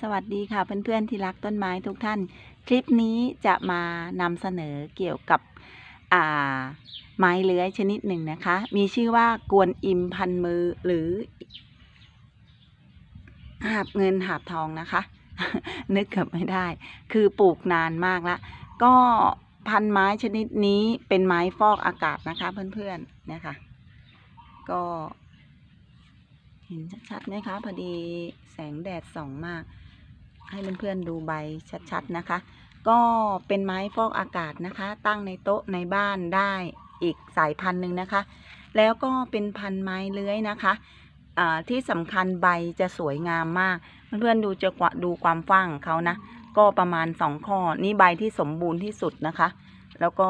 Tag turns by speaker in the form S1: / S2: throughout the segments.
S1: สวัสดีค่ะเพื่อนๆที่รักต้นไม้ทุกท่าน คลิปนี้จะมานำเสนอเกี่ยวกับไม้เลื้อยชนิดหนึ่งนะคะ มีชื่อว่ากวนอิมพันมือหรือหาบเงินหาบทองนะคะ นึกเกือบไม่ได้ คือปลูกนานมากละก็พันไม้ชนิดนี้เป็นไม้ฟอกอากาศนะคะเพื่อนๆเนี่ยค่ะก็ เห็นชัดๆไหมคะ พอดีแสงแดดส่องมาก ให้เพื่อนๆดูใบชัดๆนะคะ ก็เป็นไม้ฟอกอากาศนะคะ ตั้งในโต๊ะในบ้านได้อีกสายพันธุ์หนึ่งนะคะ แล้วก็เป็นพันธุ์ไม้เลื้อยนะคะที่สำคัญใบจะสวยงามมาก เพื่อนๆดูจะกว่าดูความฟ้างของเขานะ ก็ประมาณสองข้อ นี่ใบที่สมบูรณ์ที่สุดนะคะ แล้วก็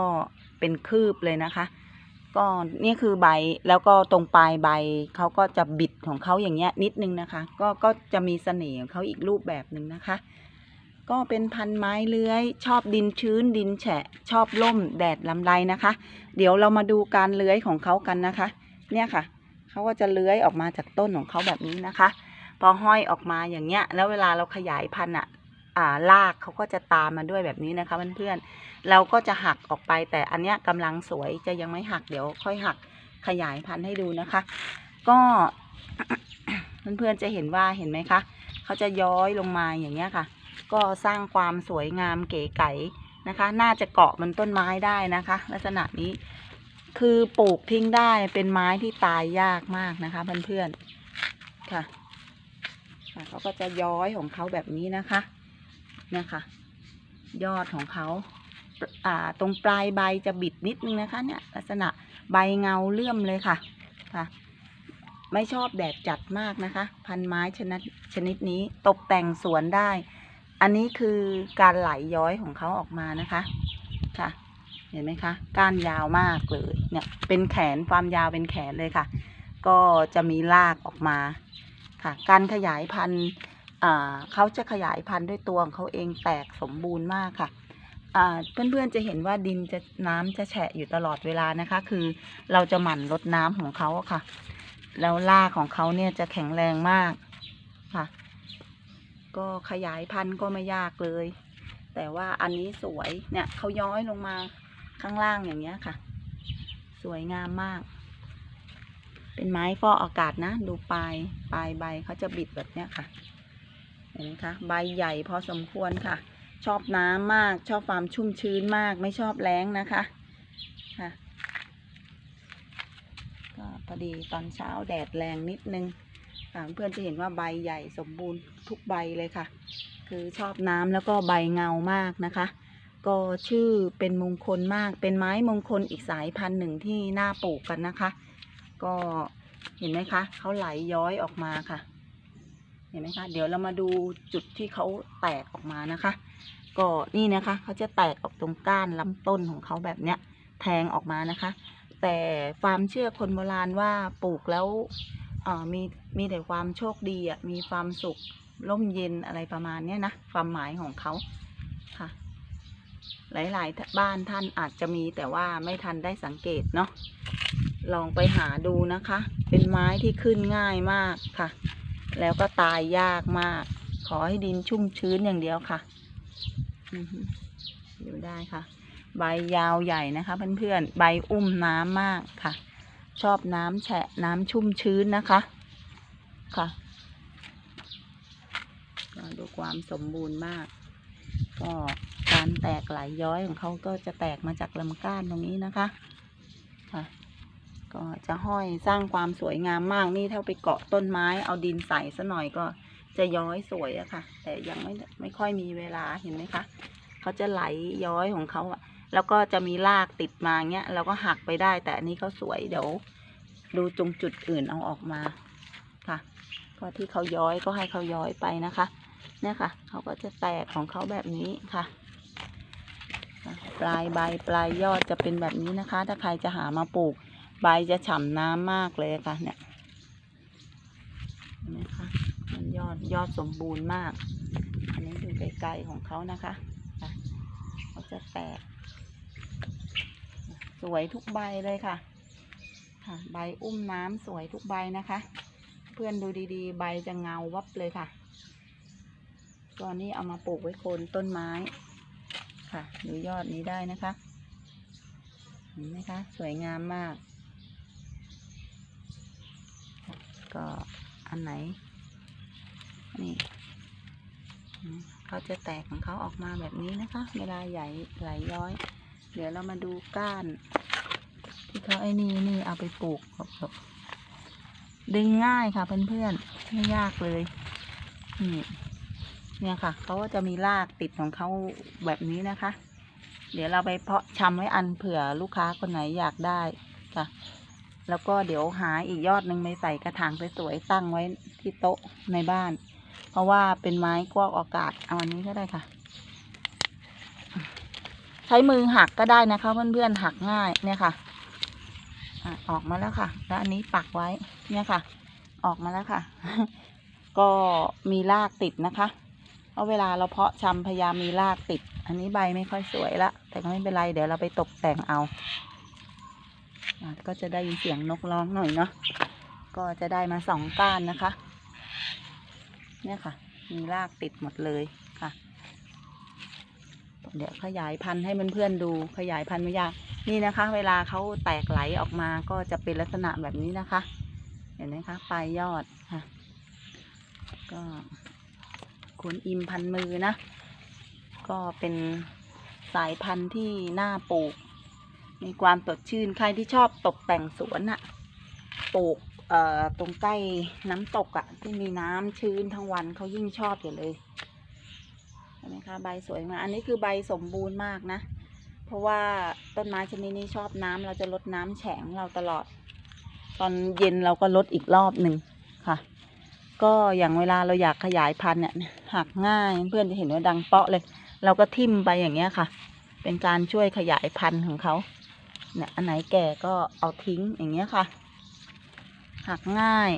S1: เป็นคืบเลยนะคะ ก็นี่คือใบแล้วก็ตรงปลายใบเขาก็จะบิดของเขาอย่างเงี้ยนิดนึงนะคะ ก็ก็จะมีเสน่ห์ของเขาอีกรูปแบบหนึ่งนะคะ ก็เป็นพันไม้เลื้อย ชอบดินชื้นดินแฉะ ชอบล่มแดดลำไรนะคะ เดี๋ยวเรามาดูการเลื้อยของเขากันนะคะ เนี่ยค่ะเขาก็จะเลื้อยออกมาจากต้นของเขาแบบนี้นะคะ พอห้อยออกมาอย่างเงี้ย แล้วเวลาเราขยายพันธุ์อะ อ่ากเขาก็จะตามมาด้วยแบบนี้นะคะเพื่อนๆเราก็จะหักออกไปแต่อันเนี้ยกำลังสวยจะยังไม่หักเดี๋ยวค่อยหักขยายพันธุ์ให้ดูนะคะ ก็เพื่อนๆจะเห็นว่าเห็นไหมคะเขาจะย้อยลงมาอย่างเงี้ยค่ะ ก็สร้างความสวยงามเก๋ไก๋นะคะ น่าจะเกาะบนต้นไม้ได้นะคะ ลักษณะนี้คือปลูกทิ้งได้เป็นไม้ที่ตายยากมากนะคะเพื่อนๆค่ะเขาก็จะย้อยของเขาแบบนี้นะคะ เนี่ยค่ะ ยอดของเขาอ่าตรงปลายใบจะบิดนิดนึงนะคะเนี่ยลักษณะใบเงาเลื่อมเลยค่ะค่ะ ไม่ชอบแดดจัดมากนะคะ พันไม้ชนิดชนิดนี้ตกแต่งสวนได้ อันนี้คือการไหลย้อยของเขาออกมานะคะค่ะ เห็นไหมคะ ก้านยาวมากเลยเนี่ยเป็นแขนความยาวเป็นแขนเลยค่ะ ก็จะมีรากออกมาค่ะ การขยายพันธุ์ เขาจะขยายพันธุ์ด้วยตัวของเขาเองแตกสมบูรณ์มากค่ะอ่าเพื่อนๆจะเห็นว่าดินจะน้ำจะแฉะอยู่ตลอดเวลานะคะ คือเราจะหมั่นรดน้ำของเขาค่ะ แล้วรากของเขาเนี่ยจะแข็งแรงมากค่ะ ก็ขยายพันธุ์ก็ไม่ยากเลย แต่ว่าอันนี้สวยเนี่ยเขาย้อยลงมาข้างล่างอย่างเงี้ยค่ะ สวยงามมาก เป็นไม้ฟอกอากาศนะ ดูปลายปลายใบเขาจะบิดแบบเนี้ยค่ะ เห็นคะใบใหญ่พอสมควรค่ะ ชอบน้ำมากชอบความชุ่มชื้นมากไม่ชอบแล้งนะคะค่ะก็พอดีตอนเช้าแดดแรงนิดนึงค่ะเพื่อนจะเห็นว่าใบใหญ่สมบูรณ์ทุกใบเลยค่ะ คือชอบน้ำแล้วก็ใบเงามากนะคะ ก็ชื่อเป็นมงคลมากเป็นไม้มงคลอีกสายพันธุ์หนึ่งที่น่าปลูกกันนะคะ ก็เห็นไหมคะเขาไหลย้อยออกมาค่ะ ห็นไหมคะ เดี๋ยวเรามาดูจุดที่เขาแตกออกมานะคะ ก็นี่นะคะเขาจะแตกออกตรงก้านลำต้นของเขาแบบเนี้ย แทงออกมานะคะ แต่ความเชื่อคนโบราณว่าปลูกแล้วมีมีแต่ความโชคดีอะมีความสุขร่มเย็นอะไรประมาณเนี้ยนะความหมายของเขาค่ะ หลายๆบ้านท่านอาจจะมีแต่ว่าไม่ทันได้สังเกตเนาะลองไปหาดูนะคะ เป็นไม้ที่ขึ้นง่ายมากค่ะ แล้วก็ตายยากมาก ขอให้ดินชุ่มชื้นอย่างเดียวค่ะอยู่ได้ค่ะ ใบยาวใหญ่นะคะ เพื่อนๆ ใบอุ้มน้ำมากค่ะ ชอบน้ำแฉะน้ำชุ่มชื้นนะคะค่ะดูความสมบูรณ์มาก ก็การแตกไหลย้อยของเขาก็จะแตกมาจากลำก้านตรงนี้นะคะค่ะ ก็จะห้อยสร้างความสวยงามมากนี่ถ้าไปเกาะต้นไม้เอาดินใส่ซะหน่อยก็จะย้อยสวยอะค่ะ แต่ยังไม่ไม่ค่อยมีเวลาเห็นไหมคะเขาจะไหลย้อยของเขาอะแล้วก็จะมีรากติดมาเงี้ยเราก็หักไปได้ แต่อันนี้เขาสวยเดี๋ยวดูตรงจุดอื่นเอาออกมาค่ะ ก็ที่เขาย้อยก็ให้เขาย้อยไปนะคะ เนี่ยค่ะเขาก็จะแตกของเขาแบบนี้ค่ะปลายใบปลายยอดจะเป็นแบบนี้นะคะ ถ้าใครจะหามาปลูก ใบจะฉ่ำน้ำมากเลยค่ะ เนี่ยนไหมคะมันยอดยอดสมบูรณ์มาก อันนี้ดูไกลๆของเขานะคะเขาจะแตก สวยทุกใบเลยค่ะ ค่ะ ใบอุ้มน้ำสวยทุกใบนะคะ เพื่อนดูดีๆ ใบจะเงาวับเลยค่ะก็นี่เอามาปลูกไว้โคนต้นไม้ค่ะดูยอดนี้ได้นะคะเห็นไหมคะ สวยงามมาก ก็อันไหน นี่เขาจะแตกของเขาออกมาแบบนี้นะคะ เวลาใหญ่ไหลย้อย เดี๋ยวเรามาดูก้าน ที่เขาไอ้นี่นี่เอาไปปลูกแบบดึงง่ายค่ะเพื่อนๆไม่ยากเลยนี่เนี่ยค่ะเขาก็จะมีรากติดของเขาแบบนี้นะคะ เดี๋ยวเราไปเพาะชำไว้อันเผื่อลูกค้าคนไหนอยากได้ค่ะ แล้วก็เดี๋ยวหาอีกยอดหนึ่งไปใส่กระถางสวยๆตั้งไว้ที่โต๊ะในบ้าน เพราะว่าเป็นไม้กวอกอากาศเอาอันนี้ก็ได้ค่ะ ใช้มือหักก็ได้นะคะเพื่อนๆหักง่ายเนี่ยค่ะออกมาแล้วค่ะ แล้วอันนี้ปักไว้เนี่ยค่ะ ออกมาแล้วค่ะ ก็มีรากติดนะคะเพราะเวลาเราเพาะชำพยายามมีรากติด อันนี้ใบไม่ค่อยสวยละ แต่ก็ไม่เป็นไร เดี๋ยวเราไปตกแต่งเอา ก็จะได้ยินเสียงนกร้องหน่อยเนาะก็จะได้มาสองก้านนะคะ เนี่ยค่ะ มีรากติดหมดเลยค่ะ เดี๋ยวขยายพันธุ์ให้เพื่อนๆดูขยายพันธุ์ไม่ยาก นี่นะคะ เวลาเขาแตกไหลออกมาก็จะเป็นลักษณะแบบนี้นะคะ เห็นไหมคะปลายยอดค่ะ ก็ขุนอิมพันมือนะ ก็เป็นสายพันธุ์ที่น่าปลูก มีความสดชื่น ใครที่ชอบตกแต่งสวนอะปลูกเอ่อตรงใกล้น้ำตกอะที่มีน้ำชื้นทั้งวันเขายิ่งชอบอยู่เลยเห็นไหมคะใบสวยมากอันนี้คือใบสมบูรณ์มากนะ เพราะว่าต้นไม้ชนิดนี้ชอบน้ำเราจะลดน้ำแฉงเราตลอด ตอนเย็นเราก็ลดอีกรอบหนึ่งค่ะ ก็อย่างเวลาเราอยากขยายพันธุ์เนี่ยหักง่ายเพื่อนจะเห็นว่าดังเปาะเลย เราก็ทิ่มไปอย่างเงี้ยค่ะ เป็นการช่วยขยายพันธุ์ของเขา เนี่ยอันไหนแก่ก็เอาทิ้งอย่างเงี้ยค่ะ หักง่าย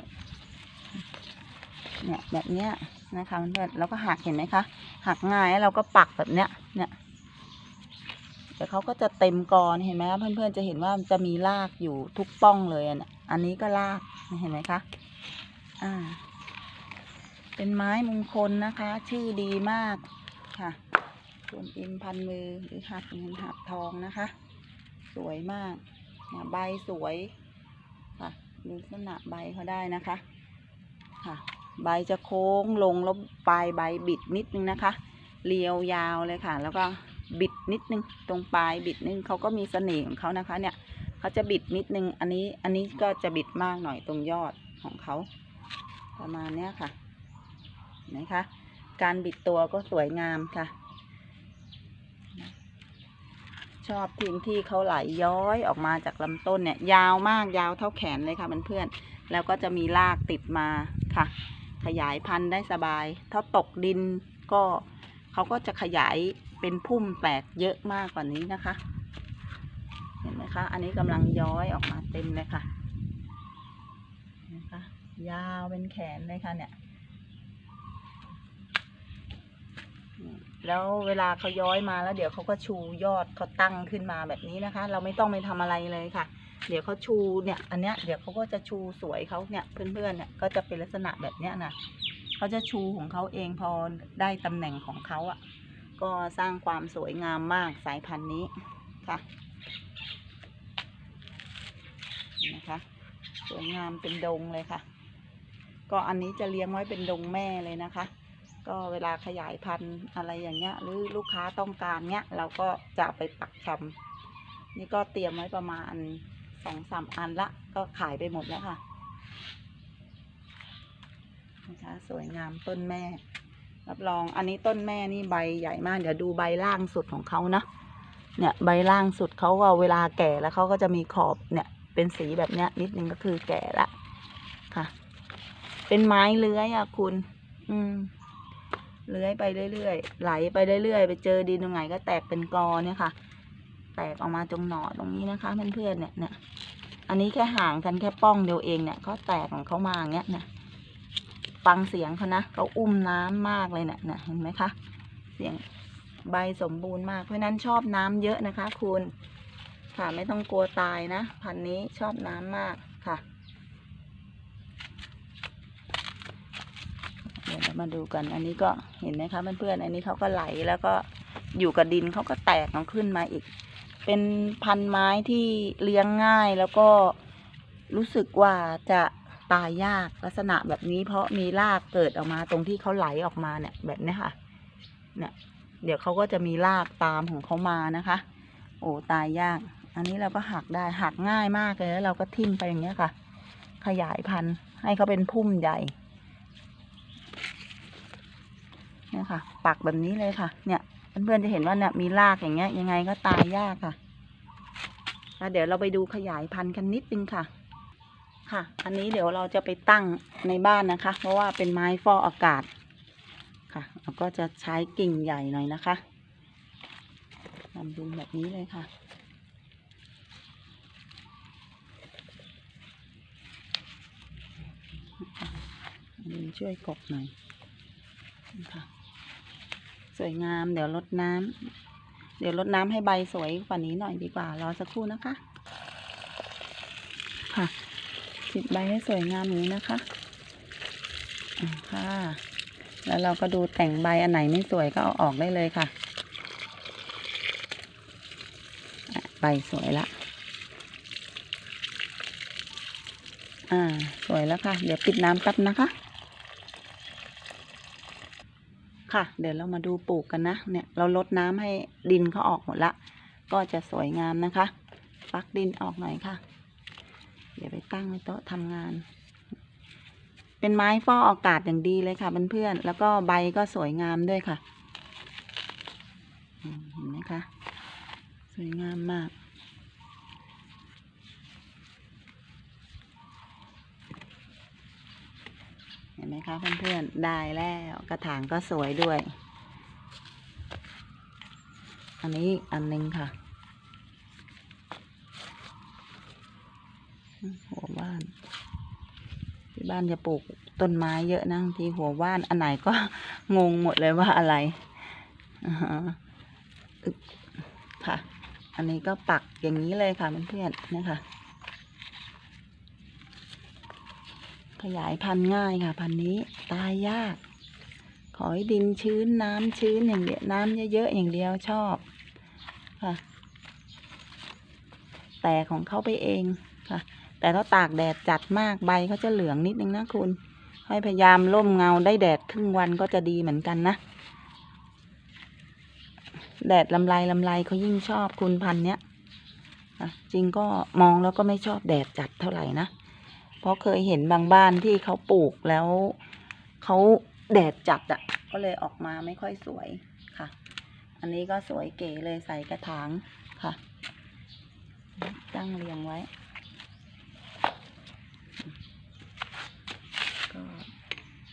S1: เนี่ยแบบเนี้ยนะคะเพื่อนแล้วก็หักเห็นไหมคะหักง่ายแล้วเราก็ปักแบบเนี้ยเนี่ยเดี๋ยวเขาก็จะเต็มกรเห็นไหมคะเพื่อนๆจะเห็นว่ามันจะมีรากอยู่ทุกป้องเลยอะเนี่ยอันนี้ก็รากเห็นไหมคะอ่า เป็นไม้มงคลนะคะ ชื่อดีมากค่ะส่วนอิมพันมือหรือหักเงินหักทองนะคะ สวยมากนี่ยใบสวยค่ะดูลักษณะใบเขาได้นะคะค่ะ ใบจะโค้งลงแล้วปลายใบบิดนิดนึงนะคะ เรียวยาวเลยค่ะ แล้วก็บิดนิดนึงตรงปลายบิดนิดนึงเขาก็มีเสน่ห์ของเขานะคะ เนี่ยเขาจะบิดนิดนึงอันนี้อันนี้ก็จะบิดมากหน่อยตรงยอดของเขาประมาณเนี้ยค่ะเห็นไหมคะการบิดตัวก็สวยงามค่ะ ชอบทีมที่เขาไหลย้อยออกมาจากลำต้นเนี่ย ยาวมากยาวเท่าแขนเลยค่ะเพื่อนๆแล้วก็จะมีรากติดมาค่ะ ขยายพันธุ์ได้สบาย ถ้าตกดินก็เขาก็จะขยายเป็นพุ่มแตกเยอะมากกว่านี้นะคะ เห็นไหมคะ อันนี้กำลังย้อยออกมาเต็มเลยค่ะนะคะยาวเป็นแขนเลยค่ะเนี่ย แล้วเวลาเขาย้อยมาแล้วเดี๋ยวเขาก็ชูยอดเขาตั้งขึ้นมาแบบนี้นะคะ เราไม่ต้องไปทำอะไรเลยค่ะ เดี๋ยวเขาชูเนี่ยอันเนี้ยเดี๋ยวเขาก็จะชูสวยเขาเนี่ยเพื่อนๆเนี่ยก็จะเป็นลักษณะแบบเนี้ยนะเขาจะชูของเขาเองพอได้ตำแหน่งของเขาอะ่ะ ก็สร้างความสวยงามมากสายพันธุ์นี้ค่ะนะคะสวยงามเป็นดงเลยค่ะ ก็อันนี้จะเลี้ยงไว้เป็นดงแม่เลยนะคะ ก็เวลาขยายพันธุ์อะไรอย่างเงี้ย หรือลูกค้าต้องการเนี้ย เราก็จะไปปักชำนี่ก็เตรียมไว้ประมาณสองสามอันละ ก็ขายไปหมดแล้วค่ะนะคะสวยงามต้นแม่ รับรองอันนี้ต้นแม่นี่ใบใหญ่มาก เดี๋ยวดูใบล่างสุดของเขานะเนี่ยใบล่างสุดเขาก็เวลาแก่แล้วเขาก็จะมีขอบเนี่ย เป็นสีแบบเนี้ย นิดนึงก็คือแก่ละค่ะ เป็นไม้เลื้อยอะคุณ อืม เลื้อยไปเรื่อยๆ ไหลไปเรื่อยๆ ไปเจอดินตรงไหนก็แตกเป็นกอเนี่ยค่ะ แตกออกมาตรงหน่อตรงนี้นะคะเพื่อนๆเนี่ยเนี่ย อันนี้แค่ห่างกันแค่ป้องเดียวเองเนี่ยเขาแตกของเขามาอย่างเงี้ยเนี่ยฟังเสียงเขานะเขาอุ้มน้ำมากเลยเนี่ยเนี่ยเห็นไหมคะ เสียงใบสมบูรณ์มาก เพราะฉะนั้นชอบน้ำเยอะนะคะ คุณ ค่ะไม่ต้องกลัวตายนะ พันนี้ชอบน้ำมากค่ะ เดี๋ยว เดี๋ยว มาดูกัน อันนี้ก็เห็นไหมคะเพื่อนๆ อันนี้เขาก็ไหลแล้วก็อยู่กับดินเขาก็แตกมันขึ้นมาอีก เป็นพันไม้ที่เลี้ยงง่ายแล้วก็รู้สึกว่าจะตายยากลักษณะแบบนี้ เพราะมีรากเกิดออกมาตรงที่เขาไหลออกมาเนี่ยแบบนี้ค่ะ เนี่ย เดี๋ยวเขาก็จะมีรากตามของเขามานะคะ โอ้ตายยาก อันนี้เราก็หักได้หักง่ายมากเลยแล้วเราก็ทิ่มไปอย่างเงี้ยค่ะ ขยายพันธุ์ให้เขาเป็นพุ่มใหญ่ เนี่ยค่ะ ปักแบบนี้เลยค่ะ เนี่ยเพื่อนๆจะเห็นว่าเนี่ยมีรากอย่างเงี้ย ยังไงก็ตายยากค่ะแล้วเดี๋ยวเราไปดูขยายพันธุ์กันนิดนึงค่ะ ค่ะ อันนี้เดี๋ยวเราจะไปตั้งในบ้านนะคะ เพราะว่าเป็นไม้ฟอกอากาศ ค่ะเราก็จะใช้กิ่งใหญ่หน่อยนะคะทำเป็นแบบนี้เลยค่ะดินช่วยกบหน่อยค่ะ สวยงาม เดี๋ยวลดน้ำเดี๋ยวลดน้ำให้ใบสวยกว่านี้หน่อยดีกว่ารอสักครู่นะคะ ค่ะปิดใบให้สวยงามอย่างนี้นะคะอ่าค่ะ แล้วเราก็ดูแต่งใบอันไหนไม่สวยก็เอาออกได้เลยค่ะอะใบสวยละ อ่า สวยแล้วค่ะ เดี๋ยวปิดน้ำแป๊บนะคะ ค่ะ เดี๋ยวเรามาดูปลูกกันนะ เนี่ยเราลดน้ำให้ดินเขาออกหมดละ ก็จะสวยงามนะคะปักดินออกหน่อยค่ะ เดี๋ยวไปตั้งในโต๊ะทำงาน เป็นไม้ฟอกอากาศอย่างดีเลยค่ะเพื่อนๆ แล้วก็ใบก็สวยงามด้วยค่ะ เห็นไหมคะ สวยงามมาก เห็นไหม คะเพื่อนๆ ได้แล้วกระถางก็สวยด้วย อันนี้อันหนึงค่ะ หัวว่าน ที่บ้านจะปลูกต้นไม้เยอะนะบางทีหัวว่านอันไหนก็งงหมดเลยว่าอะไรค่ะ อันนี้ก็ปักอย่างนี้เลยค่ะเพื่อนๆนะคะ ขยายพันธุ์ง่ายค่ะ พันธุ์นี้ตายยาก ขอให้ดินชื้นน้ำชื้นอย่างเดียวน้ำเยอะๆอย่างเดียวชอบค่ะ แต่ของเขาไปเองค่ะ แต่ถ้าตากแดดจัดมากใบเขาจะเหลืองนิดนึงนะคุณ ให้พยายามร่มเงาได้แดดครึ่งวันก็จะดีเหมือนกันนะ แดดลำไรลำไรเขายิ่งชอบคุณพันธุ์เนี้ยจริงก็มองแล้วก็ไม่ชอบแดดจัดเท่าไหร่นะ เพราะเคยเห็นบางบ้านที่เขาปลูกแล้วเขาแดดจัดอะ่ะ ก็เลยออกมาไม่ค่อยสวยค่ะ อันนี้ก็สวยเก๋เลยใส่กระถางค่ะ ตั้งเรียงไว้ ก็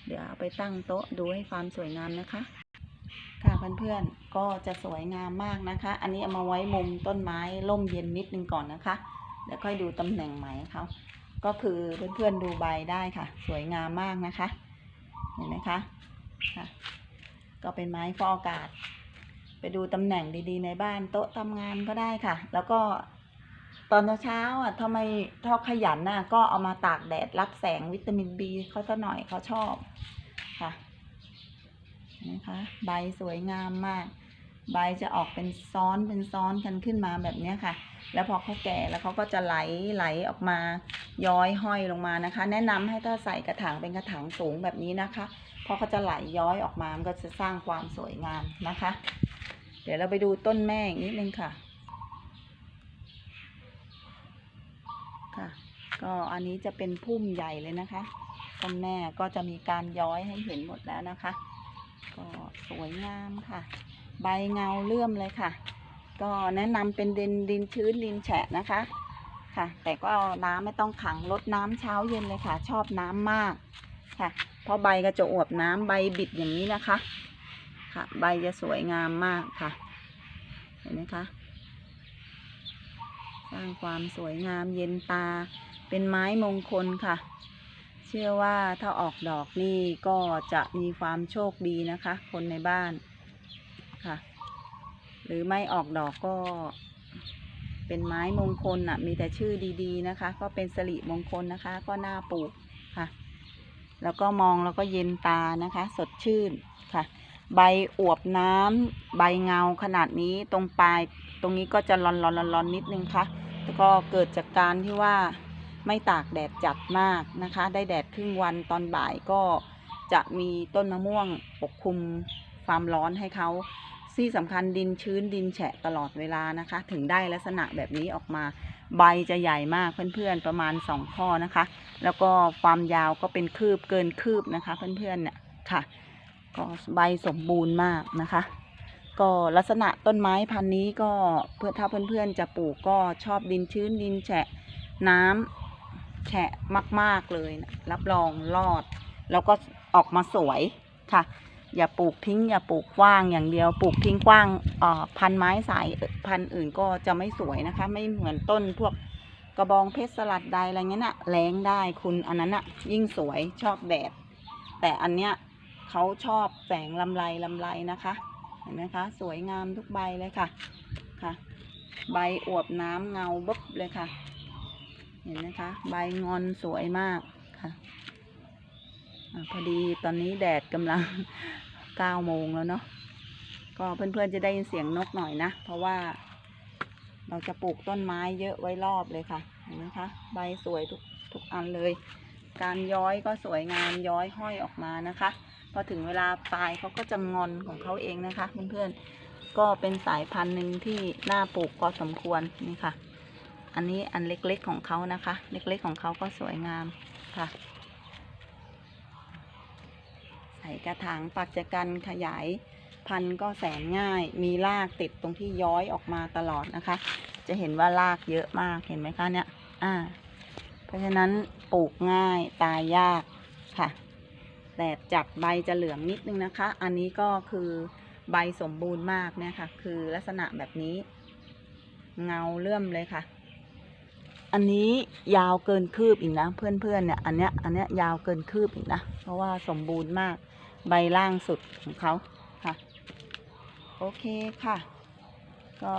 S1: เดี๋ยวเอาไปตั้งโต๊ะดูให้ความสวยงามนะคะค่ะเพื่อนๆ ก็จะสวยงามมากนะคะ อันนี้เอามาไว้มุมต้นไม้ร่มเย็นนิดนึงก่อนนะคะ เดี๋ยวค่อยดูตำแหน่งไหมเขา ก็คือเพื่อนๆดูใบได้ค่ะ สวยงามมากนะคะ เห็นไหมคะค่ะ ก็เป็นไม้ฟอกอากาศ ไปดูตำแหน่งดีๆ ในบ้านโต๊ะทำงานก็ได้ค่ะ แล้วก็ตอนเช้าอะทำไมทอขยันน่ะ ก็เอามาตากแดดรับแสงวิตามินบีเขาซะหน่อยเขาชอบค่ะเห็นไหมคะใบสวยงามมาก ใบจะออกเป็นซ้อนเป็นซ้อนกันขึ้นมาแบบนี้ค่ะ แล้วพอเขาแก่แล้วเขาก็จะไหลไหลออกมาย้อยห้อยลงมานะคะ แนะนำให้ถ้าใส่กระถางเป็นกระถางสูงแบบนี้นะคะพราะเขาจะไหลย้อยออกมามันก็จะสร้างความสวยงามนะคะ เดี๋ยวเราไปดูต้นแม่อีกนิดนึงค่ะค่ะ ก็อันนี้จะเป็นพุ่มใหญ่เลยนะคะต้นแม่ก็จะมีการย้อยให้เห็นหมดแล้วนะคะ ก็สวยงามค่ะ ใบเงาเลื่อมเลยค่ะ ก็แนะนำเป็นดินดินชื้นดินแฉะนะคะค่ะ แต่ก็น้ำไม่ต้องขังลดน้ำเช้าเย็นเลยค่ะ ชอบน้ำมากค่ะ เพราะใบก็จะอวบน้ำใบบิดอย่างนี้นะคะ ค่ะ ใบจะสวยงามมากค่ะ เห็นไหมคะสร้างความสวยงามเย็นตา เป็นไม้มงคลค่ะ เชื่อว่าถ้าออกดอกนี่ก็จะมีความโชคดีนะคะ คนในบ้าน หรือไม่ออกดอกก็ เป็นไม้มงคลน่ะ มีแต่ชื่อดีๆนะคะ ก็เป็นสิริมงคลนะคะ ก็น่าปลูกค่ะ แล้วก็มองแล้วก็เย็นตานะคะ สดชื่นค่ะ ใบอวบน้ำใบเงาขนาดนี้ตรงปลาย ตรงนี้ก็จะร้อนร้อนร้อนร้อนนิดนึงค่ะแล้วก็เกิดจากการที่ว่าไม่ตากแดดจัดมากนะคะ ได้แดดครึ่งวันตอนบ่ายก็จะมีต้นมะม่วงปกคลุมความร้อนให้เขา ที่สำคัญดินชื้นดินแฉะตลอดเวลานะคะ ถึงได้ลักษณะแบบนี้ออกมา ใบจะใหญ่มากเพื่อนๆประมาณสองข้อนะคะ แล้วก็ความยาวก็เป็นคืบเกินคืบนะคะ เพื่อนๆเนี่ยค่ะ ก็ใบสมบูรณ์มากนะคะ ก็ลักษณะต้นไม้พันธุ์นี้ก็เพื่อถ้าเพื่อนๆจะปลูกก็ชอบดินชื้นดินแฉะน้ำแฉะมากๆเลยนะรับรองรอด แล้วก็ออกมาสวยค่ะ อย่าปลูกทิ้ง อย่าปลูกกว้างอย่างเดียว ปลูกทิ้งกว้างพันไม้สายพันอื่นก็จะไม่สวยนะคะ ไม่เหมือนต้นพวกกระบองเพชรสลัดใดอะไรเงี้ยน่ะแรงได้คุณอันนั้นน่ะยิ่งสวยชอบแดดแต่อันเนี้ยเขาชอบแสงลำไรลำไรนะคะ เห็นไหมคะ สวยงามทุกใบเลยค่ะค่ะ ใบอวบน้ำเงาบึ๊บเลยค่ะ เห็นไหมคะ ใบงอนสวยมากค่ะอาพอดีตอนนี้แดดกำลัง เก้าโมงแล้วเนาะก็เพื่อนๆจะได้ยินเสียงนกหน่อยนะ เพราะว่าเราจะปลูกต้นไม้เยอะไว้รอบเลยค่ะเห็นไหมคะใบสวยทุกทุกอันเลย การย้อยก็สวยงามย้อยห้อยออกมานะคะพอถึงเวลาปลายเขาก็จะงอนของเขาเองนะคะเพื่อนๆก็เป็นสายพันธุ์หนึ่งที่น่าปลูกพอสมควรนี่ค่ะ อันนี้อันเล็กๆของเขานะคะ เล็กๆของเขาก็สวยงามค่ะ กระถางปักจะกันขยายพันธุ์ก็แสนง่าย มีรากติดตรงที่ย้อยออกมาตลอดนะคะ จะเห็นว่ารากเยอะมากเห็นไหมคะเนี่ยอ่า เพราะฉะนั้นปลูกง่ายตายยากค่ะแดดจัดใบจะเหลืองนิดนึงนะคะ อันนี้ก็คือใบสมบูรณ์มากเนี่ยค่ะ คือลักษณะแบบนี้ เงาเลื่อมเลยค่ะ อันนี้ยาวเกินคืบอีกนะ เพื่อนๆเนี่ย อันเนี้ย อันเนี้ยยาวเกินคืบอีกนะ เพราะว่าสมบูรณ์มาก ใบล่างสุดของเขาค่ะ โอเคค่ะ ก็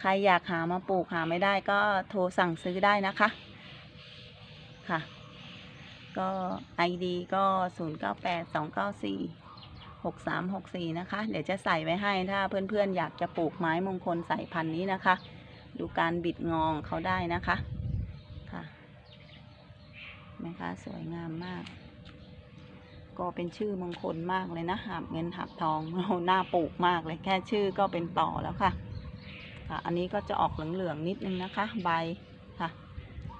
S1: ใครอยากหามาปลูกหาไม่ได้ก็โทรสั่งซื้อได้นะคะค่ะ ก็ ID ก็ศูนย์เก้าแปดสองเก้าสี่หกสามหกสี่นะคะ เดี๋ยวจะใส่ไว้ให้ถ้าเพื่อนๆ อยากจะปลูกไม้มงคลสายพันธุ์นี้นะคะ ดูการบิดงองเขาได้นะคะค่ะเห็นะคะสวยงามมาก ก็เป็นชื่อมงคลมากเลยนะหาบเงินหาบทองเราหน้าปลูกมากเลยแค่ชื่อก็เป็นต่อแล้วค่ะค่ะอันนี้ก็จะออกเหลืองๆนิดนึงนะคะ ใบค่ะ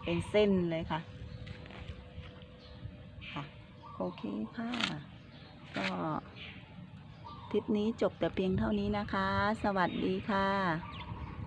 S1: เป็นเส้นเลยค่ะ ค่ะ โอเคค่ะ ก็ทริปนี้จบแต่เพียงเท่านี้นะคะ สวัสดีค่ะ